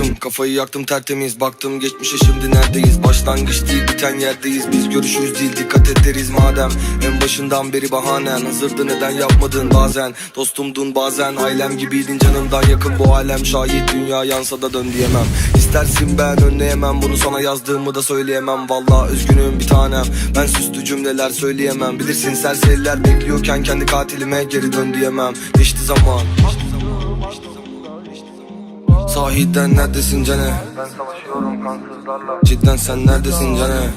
Yaktım kafayı yaktım tertemiz Baktım geçmişe şimdi neredeyiz? Başlangıç değil biten yerdeyiz. Biz görüşürüz değil dikkat ederiz madem. En başından beri bahanen Hazırdı neden yapmadın bazen? Dostumdun bazen ailem gibiydin canımdan yakın. Bu alem şahit dünya yansa da dön diyemem. İstersin ben önleyemem. Bunu sana yazdığımı da söyleyemem. Vallahi üzgünüm bir tanem. Ben süslü cümleler söyleyemem. Bilirsin serseriler bekliyorken Kendi katilime geri dön diyemem. Geçti zaman Sahiden neredesin cane? Ben savaşıyorum kansızlarla Cidden sen neredesin cane?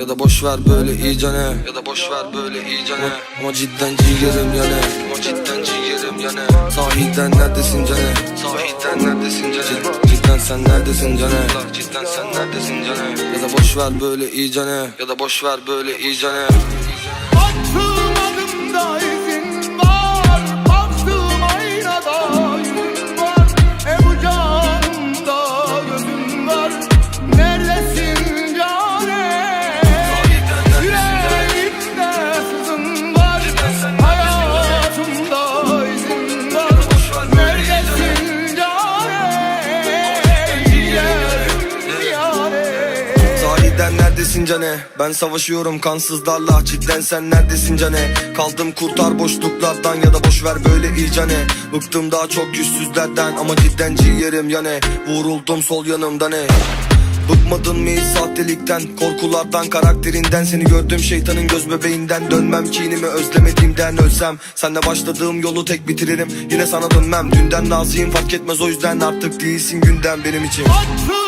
Ya da boş ver böyle iyicene Ya da boş ver böyle iyicene Ama cidden ciğerim yane Ama cidden ciğerim yane Sahiden neredesin cane? Sahiden neredesin cane? Cidden sen neredesin cane? Cidden sen neredesin cane? Ya da boş ver böyle iyicene Ya da boş ver böyle iyicene cane? Ben savaşıyorum kansızlarla Cidden sen neredesin cane? Kaldım kurtar boşluklardan ya da boş ver böyle iyicane Bıktım daha çok yüzsüzlerden ama cidden ciğerim yane. Vuruldum sol yanımda ne? Bıkmadın mı sahtelikten? Korkulardan karakterinden. Seni gördüm şeytanın göz bebeğinden. Dönmem kinimi özlemediğimden ölsem. Senle başladığım yolu tek bitiririm. Yine sana dönmem. Dünden naziyim fark etmez o yüzden Artık değilsin günden benim için. Attığım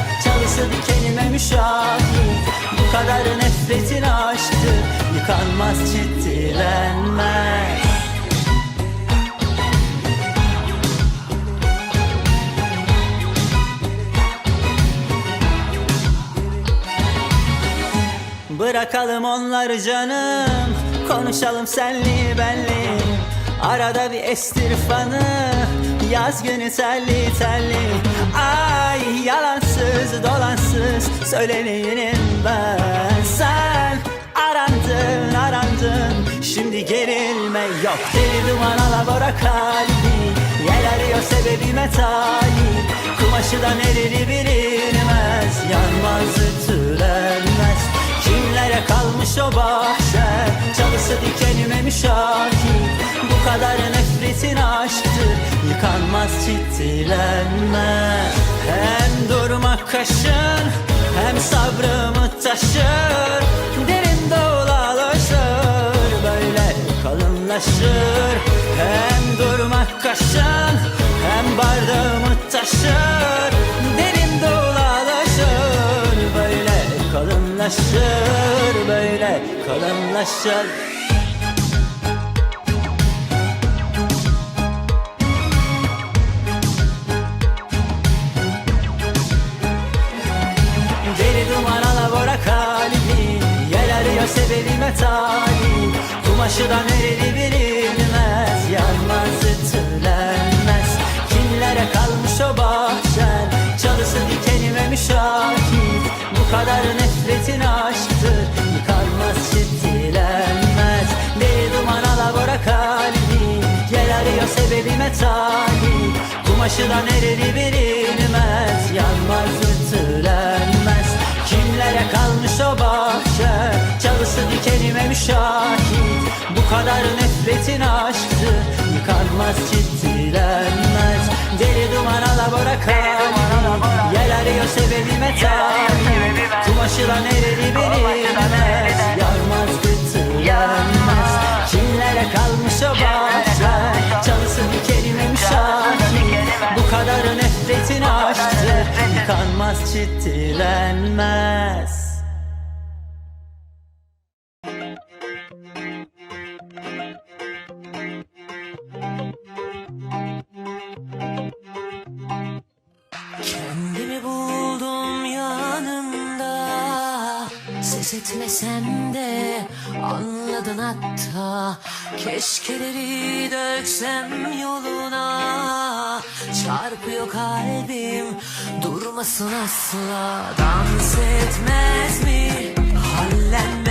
Çalısı dikenime müşahit. Bu kadar nefretin aşktı Yıkanmaz ciddilenmez Bırakalım onları canım. Konuşalım senli benli. Arada bir estir fanı Yaz günü telli telli. Ay yalansız dolansız Söyleneyim ben. Sen arandın arandın. Şimdi gerilme yok. Deli duman alabora kalbi. Yel arıyor sebebime talip. Kumaşı da nereli bilinmez. Yanmaz ütülenmez. Kimlere kalmış o bahçe? Çalısı dikenime müşahit Bu kadar nefretin aşktır Yıkanmaz ciddilenmez Hem durmak kaşın Hem sabrımı taşır. Derin dolalaşır Böyle kalınlaşır. Hem durmak kaşın Hem bardağımı taşır. Derin dolalaşır Böyle kalınlaşır Böyle kalınlaşır sebebime talip Kumaşı da nereli bilinmez. Yanmaz ütülenmez Kimlere kalmış o bahçen? Çalısı dikenime müşahit Bu kadar nefretin aşktır. Yıkanmaz çitilenmez Deli duman alabora kalbim Gel arıyor sebebime talip. Kumaşı da nereli bilinmez. Yanmaz Çalısı dikenime müşahit? Bu kadar nefretin aşktı Yıkanmaz ciddilenmez Deli duman alabora kalbim Yel arıyor sebebime talip Kumaşı da nereli bilinmez Yanmaz ütülenmez Kimlere kalmış o bahçe? Çalısı dikenime müşahit. Bu kadar nefretin aşktı Yıkanmaz ciddilenmez hatta Keşkeleri döksem yoluna Çarpıyor kalbim durmasın asla. Dans etmez mi? Hallenmez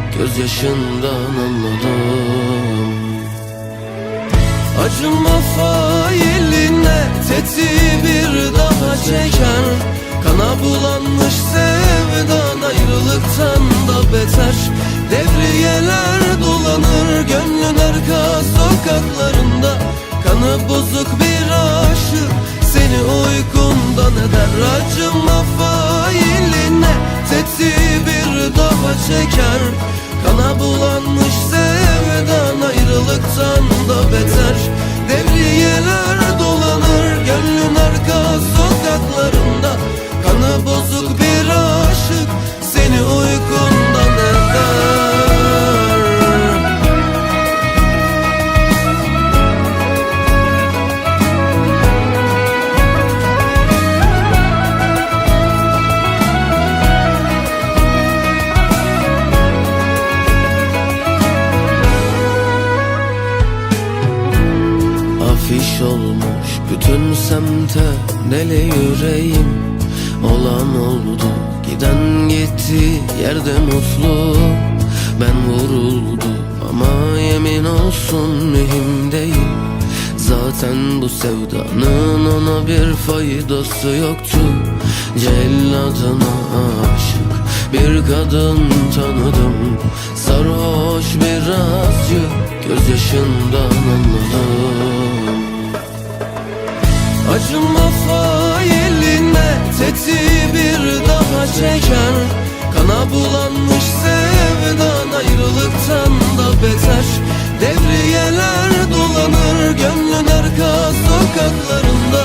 gözyaşından anladım. Acıma failine tetiği bir daha çeken Kana bulanmış sevdan ayrılıktan da beter. Devriyeler dolanır gönlün arka sokaklarında Kanı bozuk bir aşık gitti yerde mutlu. Ben vuruldu ama yemin olsun mühim değil Zaten bu sevdanın ona bir faydası yoktu. Celladına aşık bir kadın tanıdım. Sarhoş birazcık gözyaşından anladım. Acıma failine tetiği bir daha çeker bulanmış sevdan ayrılıktan da beter. Devriyeler dolanır gönlün arka sokaklarında.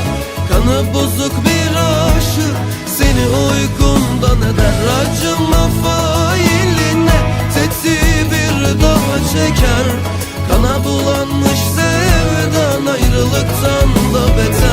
Kanı bozuk bir aşık seni uykundan eder. Acıma failine tetiği bir daha çeker. Kana bulanmış sevdan ayrılıktan da beter